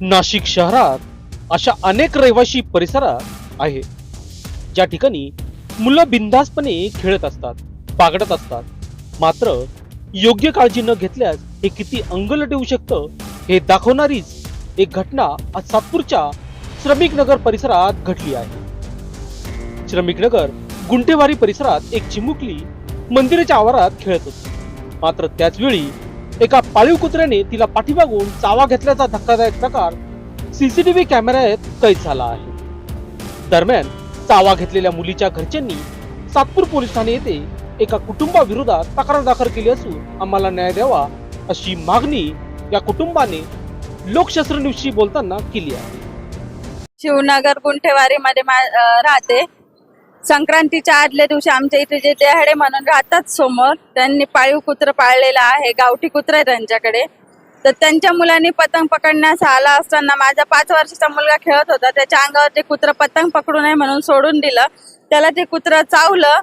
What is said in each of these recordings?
नाशिक शहरात अशा अनेक रहिवाशी परिसरात आहे. ज्या ठिकाणी मुलं बिनधास्तपणे खेळत असतात पागडत असतात. मात्र योग्य काळजी न घेतल्यास हे किती अंगलट येऊ शकतं हे दाखवणारीच एक घटना आज सातपूरच्या श्रमिक नगर परिसरात घडली आहे. श्रमिक नगर गुंटेवारी परिसरात एक चिमुकली मंदिराच्या आवारात खेळत होती. मात्र त्याच वेळी एका पाळीव कुत्र्याने तिला पाठीमागून चावा घेतल्याचा धक्कादायक प्रकार सीसीटीव्ही कॅमेऱ्यात कैद झाला आहे. दरम्यान चावा घेतलेल्या मुलीच्या घरच्यांनी सातपूर पोलीस ठाणे येथे एका कुटुंबाविरोधात तक्रार दाखल केली असून आम्हाला न्याय द्यावा अशी मागणी या कुटुंबाने लोकशास्त्र न्यूजशी बोलताना केली आहे. शिवनगर गुंठेवारी मध्ये राहते. संक्रांतीच्या आदल्या दिवशी आमच्या इथे जे देहाडे म्हणून राहतात समोर त्यांनी पाळीव कुत्र पाळलेलं आहे गावठी कुत्र आहे त्यांच्याकडे. तर त्यांच्या मुलांनी पतंग पकडण्यास आला असताना माझा पाच वर्षाचा मुलगा खेळत होता त्याच्या अंगावर ते कुत्र पतंग पकडू नये म्हणून सोडून दिलं. त्याला ते कुत्र चावलं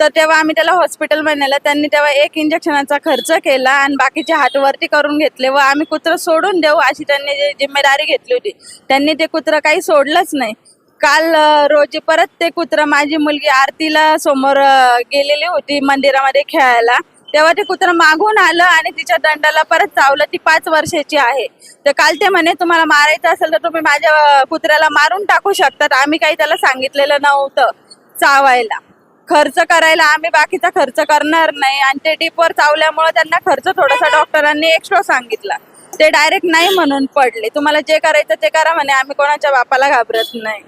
तर तेव्हा आम्ही त्याला हॉस्पिटलमध्ये नेलं. त्यांनी तेव्हा एक इंजेक्शनाचा खर्च केला आणि बाकीचे हात वरती करून घेतले व आम्ही कुत्र सोडून देऊ अशी त्यांनी जी जिम्मेदारी घेतली होती. त्यांनी ते कुत्र काही सोडलंच नाही. काल रोजी परत ते कुत्र माझी मुलगी आरतीला समोर गेलेली होती मंदिरामध्ये खेळायला. तेव्हा ते कुत्र मागून आलं आणि तिच्या दंडाला परत चावलं. ती पाच वर्षाची आहे. तर काल ते म्हणे तुम्हाला मारायचं असेल तर तुम्ही माझ्या कुत्र्याला मारून टाकू शकतात. आम्ही काही त्याला सांगितलेलं नव्हतं चावायला. खर्च करायला आम्ही बाकीचा खर्च करणार नाही. आणि ते डीपवर चावल्यामुळे त्यांना खर्च थोडासा डॉक्टरांनी एक्स्ट्रा सांगितला. ते डायरेक्ट नाही म्हणून पडले. तुम्हाला जे करायचं ते करा म्हणे. आम्ही कोणाच्या बापाला घाबरत नाही.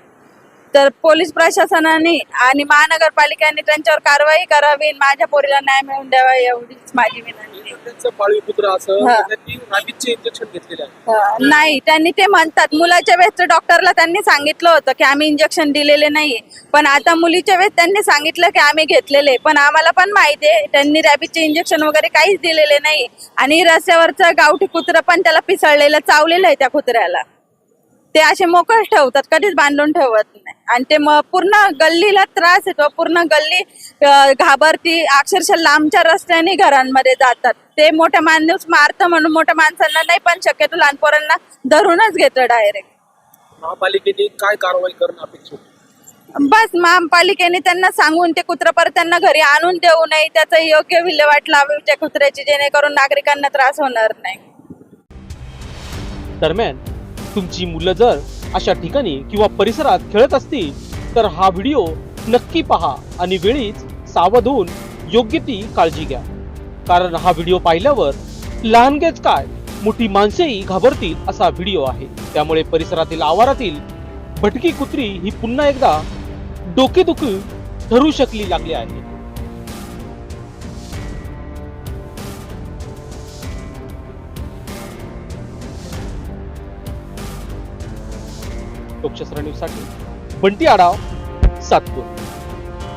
तर पोलीस प्रशासनाने आणि महानगरपालिकेने त्यांच्यावर कारवाई करावी माझ्या पोरीला न्याय मिळवून द्यावा एवढीच माझी विनंती. आहे. त्यांचं पाळीव कुत्र असं हा. त्यांनी राबीजचे इंजेक्शन घेतलेले आहे अं, नाही त्यांनी ते म्हणतात. मुलाच्या वेळेस डॉक्टरला त्यांनी सांगितलं होतं की आम्ही इंजेक्शन दिलेले नाहीये. पण आता मुलीच्या वेळेस त्यांनी सांगितलं की आम्ही घेतलेले पण आम्हाला पण माहिती आहे त्यांनी रॅबिजचे इंजेक्शन वगैरे काहीच दिलेले नाही आणि रस्त्यावरचं गावठी कुत्रं पण त्याला पिसळलेलं चावलेलं आहे त्या कुत्र्याला. ते असे मोकळ ठेवतात कधीच बांधून ठेवत नाही. आणि ते मग पूर्ण गल्लीला त्रास येतो. पूर्ण गल्ली घाबरती अक्षरशः लांबच्या रस्त्याने घरांमध्ये जातात. ते मोठ्या माणूस मारतं म्हणून मोठ्या माणसांना नाही पण शक्यतो लहान पोरांना धरूनच घेतं डायरेक्ट महापालिकेने काय कारवाई करणं अपेक्षित? बस महापालिकेने त्यांना सांगून ते कुत्र परत त्यांना घरी आणून देऊ नये. त्याचं योग्य विल्हेवाट लावावी त्या कुत्र्याची जेणेकरून नागरिकांना त्रास होणार नाही. दरम्यान तुमची मुलं जर अशा ठिकाणी किंवा परिसरात खेळत असतील तर हा व्हिडिओ नक्की पहा आणि वेळीच सावध होऊन योग्य ती काळजी घ्या. कारण हा व्हिडिओ पाहिल्यावर लहानगेच काय मोठी माणसेही घाबरतील असा व्हिडिओ आहे. त्यामुळे परिसरातील आवारातील भटकी कुत्री ही पुन्हा एकदा डोकेदुखी ठरू शकली लागली आहे. टोकच्या सरणीसाठी बंटी आढाव सातपूर.